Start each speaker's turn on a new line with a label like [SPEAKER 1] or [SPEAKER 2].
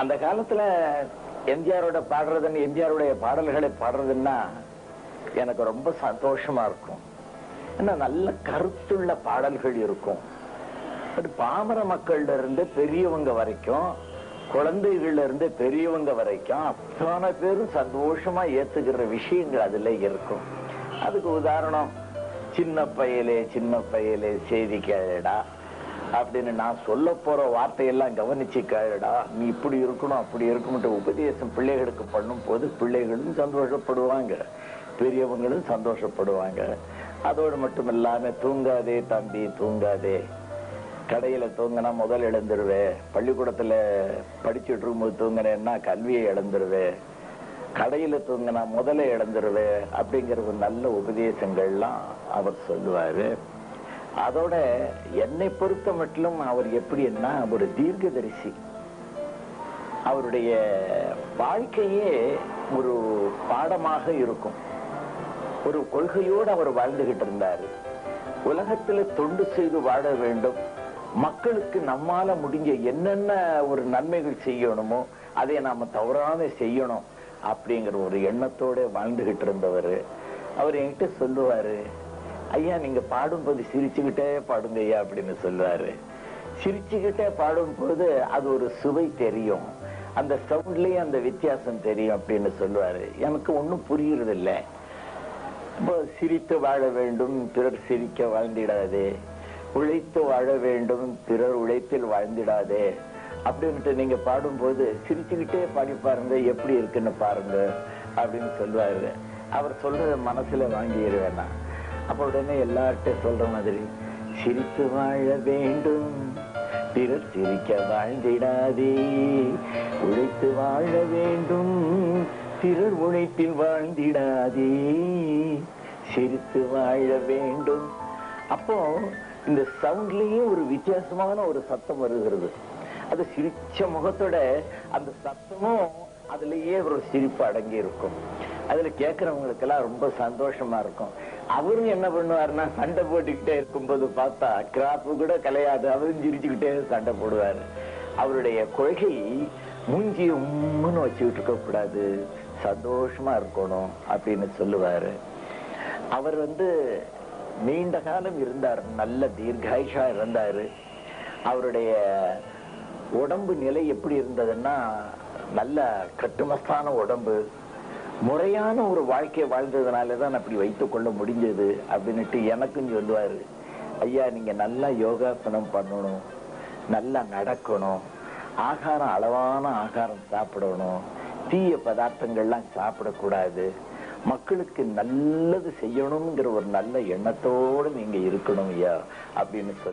[SPEAKER 1] அந்த காலத்துல எம்ஜிஆரோட பாடுறதுன்னு எம்ஜிஆருடைய பாடல்களை பாடுறதுன்னா எனக்கு ரொம்ப சந்தோஷமா இருக்கும். ஏன்னா நல்ல கருத்துள்ள பாடல்கள் இருக்கும். அது பாமர மக்கள்ல இருந்து பெரியவங்க வரைக்கும் குழந்தைகள்ல இருந்து பெரியவங்க வரைக்கும் அத்தனை பேரும் சந்தோஷமா ஏத்துக்கிற விஷயங்கள் அதுல இருக்கும். அதுக்கு உதாரணம் சின்ன பயலே சின்ன பயலே செய்தி கேளடா. அப்படின்னு நான் சொல்ல போற வார்த்தையெல்லாம் கவனிச்சு நீ இப்படி இருக்கணும் அப்படி இருக்கணும்ட்டு உபதேசம் பிள்ளைகளுக்கு பண்ணும் போது பிள்ளைகளும் சந்தோஷப்படுவாங்க. பெரியவங்களும் சந்தோஷப்படுவாங்க. அதோடு மட்டும் இல்லாம தூங்காதே தம்பி தூங்காதே. கடையில தூங்கினா முதல் இழந்துருவேன் பள்ளிக்கூடத்துல படிச்சுட்டு இருக்கும்போது தூங்கினேன்னா கல்வியை இழந்துருவேன் கடையில தூங்கினா முதல்ல இழந்துருவேன் அப்படிங்கிற ஒரு நல்ல உபதேசங்கள்லாம் அவர் சொல்லுவாரு. அதோட என்னை பொறுத்த மட்டிலும் அவர் எப்படின்னா ஒரு தீர்க்கதரிசி. அவருடைய வாழ்க்கையே ஒரு பாடமாக இருக்கும். ஒரு கொள்கையோடு அவர் வாழ்ந்துகிட்டு இருந்தாரு. உலகத்துல தொண்டு செய்து வாழ வேண்டும். மக்களுக்கு நம்மால முடிஞ்ச என்னென்ன ஒரு நன்மைகள் செய்யணுமோ அதை நாம தவறாம செய்யணும் அப்படிங்கிற ஒரு எண்ணத்தோட வாழ்ந்துகிட்டு இருந்தவர். அவர் என்கிட்ட சொல்லுவாரு ஐயா நீங்க பாடும்போது சிரிச்சுக்கிட்டே பாடுங்க ஐயா அப்படின்னு சொல்லுவாரு சிரிச்சுக்கிட்டே பாடும்போது அது ஒரு சுவை தெரியும். அந்த சவுண்ட்லயே அந்த வித்தியாசம் தெரியும் அப்படின்னு சொல்லுவாரு. எனக்கு ஒன்றும் புரியுறது இல்லை இப்போ சிரித்து வாழ வேண்டும் பிறர் சிரிக்க வாழ்ந்திடாதே. உழைத்து வாழ வேண்டும் பிறர் உழைப்பில் வாழ்ந்திடாதே. அப்படின்ட்டு நீங்க பாடும்போது சிரிச்சுக்கிட்டே பாடி பாருங்க எப்படி இருக்குன்னு பாருங்க அப்படின்னு சொல்லுவாரு. அவர் சொல்றத மனசுல வாங்கிடுவேன் நான். அப்ப உடனே எல்லார்ட்டும் சொல்ற மாதிரி சிரித்து வாழ வேண்டும் பிறர் சிரிக்க வாழ்ந்திடாதே. உழைத்து வாழ வேண்டும் பிறர் உழைப்பில் வாழ்ந்திடாதே. சிரித்து வாழ வேண்டும். அப்போ இந்த சவுண்ட்லயே ஒரு வித்தியாசமான ஒரு சத்தம் வருகிறது. அது சிரிச்ச முகத்தோட அந்த சத்தமும் அதுலயே ஒரு சிரிப்பு அடங்கி இருக்கும் அதுல கேட்கறவங்களுக்கெல்லாம் ரொம்ப சந்தோஷமா இருக்கும். அவரும் என்ன பண்ணுவாருன்னா சண்டை போட்டுக்கிட்டே இருக்கும்போது பார்த்தா கிராப்பு கூட கலையாது. அவரும் சிரிச்சுக்கிட்டே சண்டை போடுவாரு. அவருடைய கொள்கை மூஞ்சி உம்முன்னு வச்சுக்கிட்டு இருக்க கூடாது சந்தோஷமா இருக்கணும் அப்படின்னு சொல்லுவாரு. அவர் வந்து நீண்ட காலம் இருந்தார். நல்ல தீர்காயுஷா இருந்தாரு. அவருடைய உடம்பு நிலை எப்படி இருந்ததுன்னா நல்ல கட்டுமஸ்தான உடம்பு. முறையான ஒரு வாழ்க்கையை வாழ்ந்ததுனால தான் அப்படி வைத்துக் கொள்ள முடிஞ்சது அப்படின்னுட்டு எனக்கும் சொல்லுவாரு. ஐயா நீங்க நல்லா யோகாசனம் பண்ணணும் நல்லா நடக்கணும் ஆகாரம் அளவான ஆகாரம் சாப்பிடணும் தீய பதார்த்தங்கள்லாம் சாப்பிடக்கூடாது மக்களுக்கு நல்லது செய்யணுங்கிற ஒரு நல்ல எண்ணத்தோடு நீங்க இருக்கணும் ஐயா அப்படின்னு சொல்லி